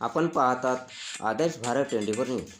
आपण पाहतात आदर्श Bharat twenty four news.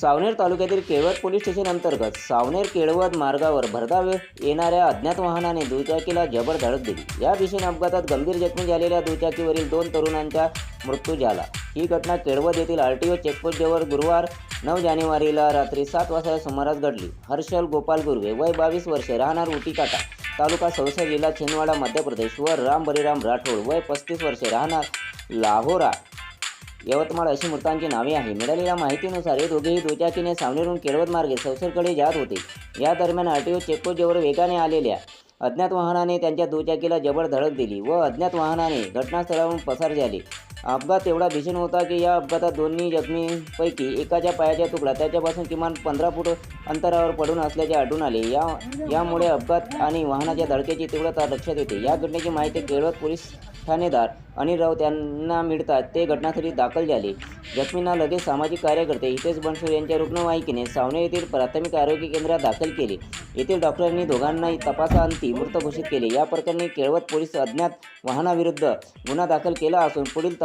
Saoner तालुक्यातील केळवद पोलीस स्टेशन अंतर्गत सावनेर केळवद मार्गावर भरधाव येणाऱ्या अज्ञात वाहनाने दुचाकीला जबर धडक दिली. या भीषण अपघातात गंभीर जखमी झालेल्या दुचाकीवरील दोन तरुणांचा मृत्यू झाला. ही घटना केळवद येथील आर टी ओ चेकपोस्टजवळ गुरुवार नऊ जानेवारीला रात्री सात वाजता सुमारास घडली. हर्षल गोपाल गुर्वे वय बावीस वर्षे राहणार उटीकाटा तालुका सौसा जिल्हा छिंदवाडा मध्य प्रदेश व राम बळीराम राठोड वय पस्तीस वर्षे राहणार लाहोरा यवतमाळ अशी मृतांची नावे आहे मिळालेल्या माहितीनुसार हे दोघेही दुचाकीने सावनेरून केळवत मार्गे सौसरकडे जात होते. या दरम्यान आरटीओ टी चेकपोस्टजवळ वेगाने आलेल्या अज्ञात वाहनाने त्यांच्या दुचाकीला जबर धडक दिली व अज्ञात वाहनाने घटनास्थळावरून पसार झाले. अपघात एवढा भीषण होता की या अपघातात दोन्ही जखमींपैकी एकाच्या पायाचा तुकडा त्याच्यापासून किमान पंधरा फूट अंतरावर पडून असल्याचे आढळून आले. या यामुळे अपघात आणि वाहनाच्या धडकेची तीव्रता लक्षात येते. या घटनेची माहिती केळवत पोलीस ठाणेदार अनिल राऊत यांना मिळतात. ते घटनास्थळी दाखल झाले. जखमींना लगेच सामाजिक कार्यकर्ते हितेश बनसोड यांच्या रुग्णवाहिकेने सावने येथील प्राथमिक आरोग्य केंद्रात दाखल केले. येथील डॉक्टरांनी दोघांनाही तपासाअंती मृत घोषित केले. या प्रकरणी केळवत पोलीस अज्ञात वाहनाविरुद्ध गुन्हा दाखल केला असून पुढील